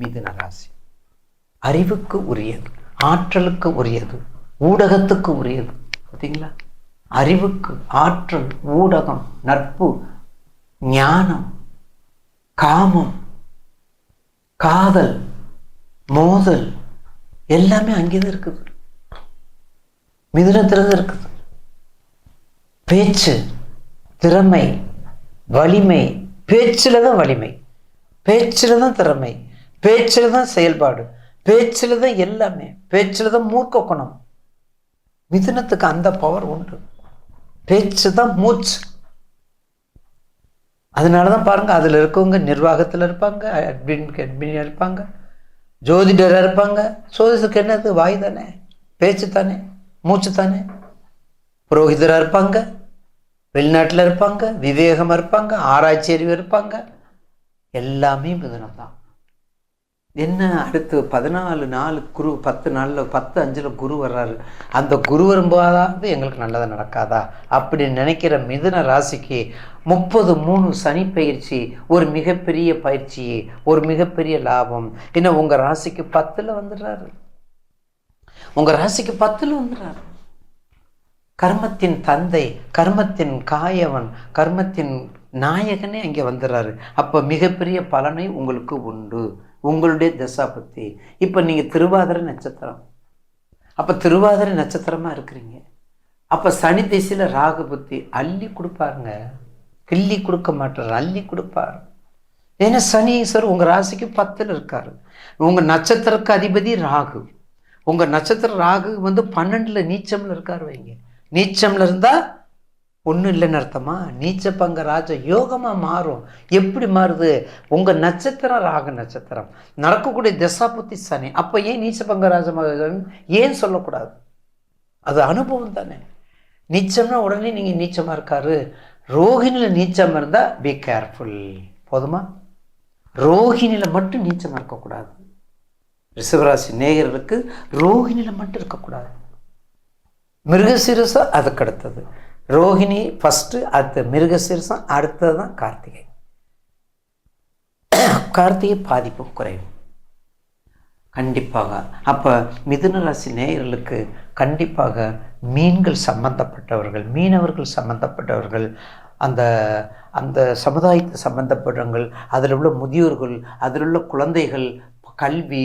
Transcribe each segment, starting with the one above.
மிதுன ராசி அறிவுக்கு உரியது ஆற்றலுக்கு உரியது ஊடகத்துக்கு உரியது பார்த்தீங்களா அறிவுக்கு ஆற்றல் ஊடகம் நட்பு ஞானம் காமம் காதல் மோதல் எல்லாமே அங்கேதான் இருக்குது. மிதுனத்தில் தான் இருக்குது. பேச்சு திறமை வலிமை பேச்சில் தான் வலிமை பேச்சில் தான் திறமை பேச்சில் தான் செயல்பாடு. பேச்சில் தான் எல்லாமே. பேச்சில் தான் மூர்க்க குணம் மிதுனத்துக்கு அந்த பவர் உண்டு. பேச்சு தான் மூச்சு. அதனால தான் பாருங்கள் அதில் இருக்கவங்க நிர்வாகத்தில் இருப்பாங்க அட்மின் அட்மினியாக இருப்பாங்க ஜோதிடராக இருப்பாங்க. ஜோதிடத்துக்கு என்னது? வாய் தானே. பேச்சு தானே. மூச்சு தானே. புரோகிதராக இருப்பாங்க. வெளிநாட்டில் இருப்பாங்க. விவேகமாக இருப்பாங்க. ஆராய்ச்சி அறிவு இருப்பாங்க. எல்லாமே மிதுனம் தான். என்ன அடுத்து பதினாலு நாலு குரு பத்து நாளில் பத்து அஞ்சில் குரு வர்றாரு. அந்த குரு வரும்போதாவது எங்களுக்கு நல்லது நடக்காதா? அப்படி நினைக்கிற மிதுன ராசிக்கு முப்பது மூணு சனி பயிற்சி ஒரு மிகப்பெரிய பயிற்சி ஒரு மிகப்பெரிய லாபம். இன்னும் உங்கள் ராசிக்கு பத்தில் வந்துடுறாரு. உங்கள் ராசிக்கு பத்தில் வந்துடுறாரு. கர்மத்தின் தந்தை கர்மத்தின் காயவன் கர்மத்தின் நாயகனே அங்கே வந்துடுறாரு. அப்போ மிகப்பெரிய பலனை உங்களுக்கு உண்டு. உங்களுடைய தசாபத்தி இப்போ நீங்கள் திருவாதிரை நட்சத்திரம். அப்போ திருவாதிரை நட்சத்திரமாக இருக்கிறீங்க. அப்போ சனி திசையில் ராகு புத்தி அள்ளி கொடுப்பாருங்க. கிள்ளி கொடுக்க மாட்டார் அள்ளி கொடுப்பார். ஏன்னா சனீஸ்வர் உங்கள் ராசிக்கு பத்தில் இருக்கார். உங்கள் நட்சத்திரக்கு அதிபதி ராகு. உங்கள் நட்சத்திர ராகு வந்து பன்னெண்டில் நீச்சமில் இருக்கார் வைங்க. நீச்சமில் இருந்தால் ஒன்றும் இல்லைன்னு அர்த்தமா? நீச்ச பங்க ராஜ யோகமாக மாறும். எப்படி மாறுது? உங்கள் நட்சத்திரம் ராக நட்சத்திரம். நடக்கக்கூடிய தசாபுத்தி சனி. அப்போ ஏன் நீச்ச பங்க ராஜமாக ஏன் சொல்லக்கூடாது? அது அனுபவம் தானே. நீச்சம்னா உடனே நீங்கள் நீச்சமாக இருக்காரு. ரோஹிணியில் நீச்சம் இருந்தால் பி கேர்ஃபுல் போதுமா? ரோஹிணியில் மட்டும் நீச்சமாக இருக்கக்கூடாது. ரிஷபராசி நேயர்களுக்கு ரோஹிணியில் மட்டும் இருக்கக்கூடாது. மிருகசீரசம் அதுக்கு அடுத்தது. ரோஹிணி ஃபஸ்ட்டு அடுத்த மிருகசீரசம் அடுத்தது தான் கார்த்திகை. கார்த்திகை பாதிப்பு குறையும் கண்டிப்பாக. அப்போ மிதுன ராசி நேயர்களுக்கு கண்டிப்பாக மீன்கள் சம்பந்தப்பட்டவர்கள் மீனவர்கள் சம்பந்தப்பட்டவர்கள் அந்த அந்த சமுதாயத்தை சம்பந்தப்பட்டவர்கள் அதில் உள்ள முதியோர்கள் அதில் உள்ள குழந்தைகள் கல்வி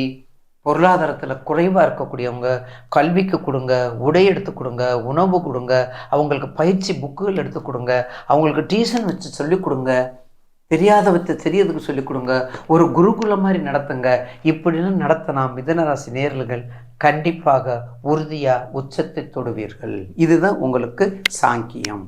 பொருளாதாரத்தில் குறைவாக இருக்கக்கூடியவங்க கல்விக்கு கொடுங்க உடை எடுத்து கொடுங்க உணவு கொடுங்க அவங்களுக்கு பயிற்சி புக்குகள் எடுத்து கொடுங்க அவங்களுக்கு டியூஷன் வச்சு சொல்லிக் கொடுங்க தெரியாதவற்றை தெரியறதுக்கு சொல்லிக் கொடுங்க ஒரு குருகுலம் மாதிரி நடத்துங்க. இப்படிலாம் நடத்தினா மிதனராசி நேர்களுகள் கண்டிப்பாக உறுதியாக உச்சத்தை தொடுவீர்கள். இதுதான் உங்களுக்கு சாங்கியம்.